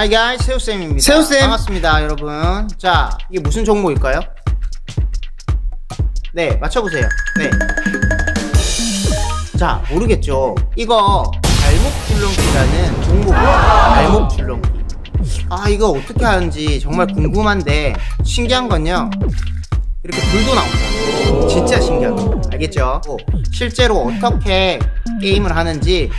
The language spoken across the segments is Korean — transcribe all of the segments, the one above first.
Hi guys, 새우쌤입니다. 새우쌤. 반갑습니다, 여러분. 자, 이게 무슨 종목일까요? 네, 맞춰보세요. 네. 자, 모르겠죠. 이거 발목 줄넘기라는 종목입니다. 발목 줄넘기. 아, 이거 어떻게 하는지 정말 궁금한데 신기한 건요. 이렇게 불도 나온다. 진짜 신기하다. 알겠죠? 어, 실제로 어떻게 게임을 하는지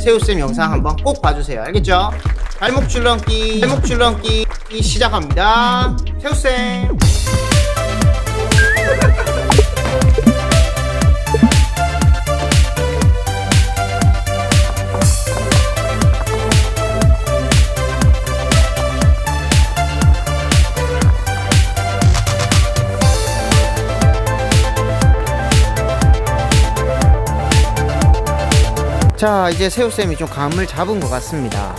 새우쌤 영상 한번 꼭 봐주세요. 알겠죠? 발목 줄넘기, 발목 줄넘기 시작합니다. 새우쌤. 자, 이제 새우쌤이 좀 감을 잡은 것 같습니다.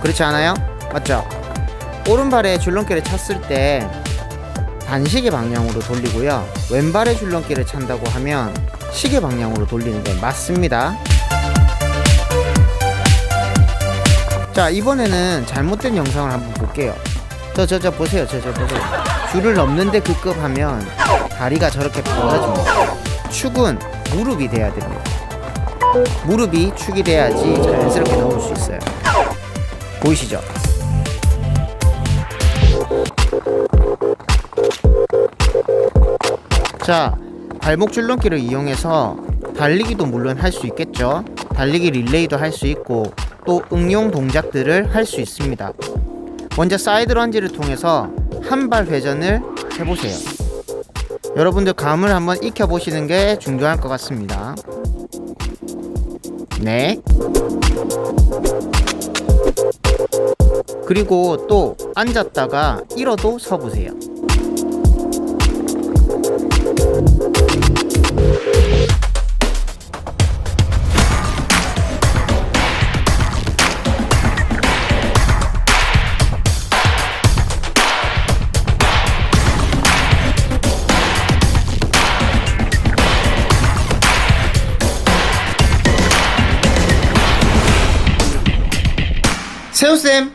그렇지 않아요? 맞죠? 오른발에 줄넘기를 찼을 때 반시계 방향으로 돌리고요. 왼발에 줄넘기를 찬다고 하면 시계 방향으로 돌리는 게 맞습니다. 자, 이번에는 잘못된 영상을 한번 볼게요. 저, 저, 저, 보세요. 저, 저, 보세요. 줄을 넘는데 급급하면 다리가 저렇게 벌어집니다. 축은 무릎이 돼야 됩니다. 무릎이 축이 돼야지 자연스럽게 넣을 수 있어요. 보이시죠? 자, 발목 줄넘기를 이용해서 달리기도 물론 할 수 있겠죠. 달리기 릴레이도 할 수 있고 또 응용 동작들을 할 수 있습니다. 먼저 사이드 런지를 통해서 한 발 회전을 해보세요. 여러분들 감을 한번 익혀 보시는 게 중요할 것 같습니다. 네. 그리고 또 앉았다가 일어도 서보세요. 새우쌤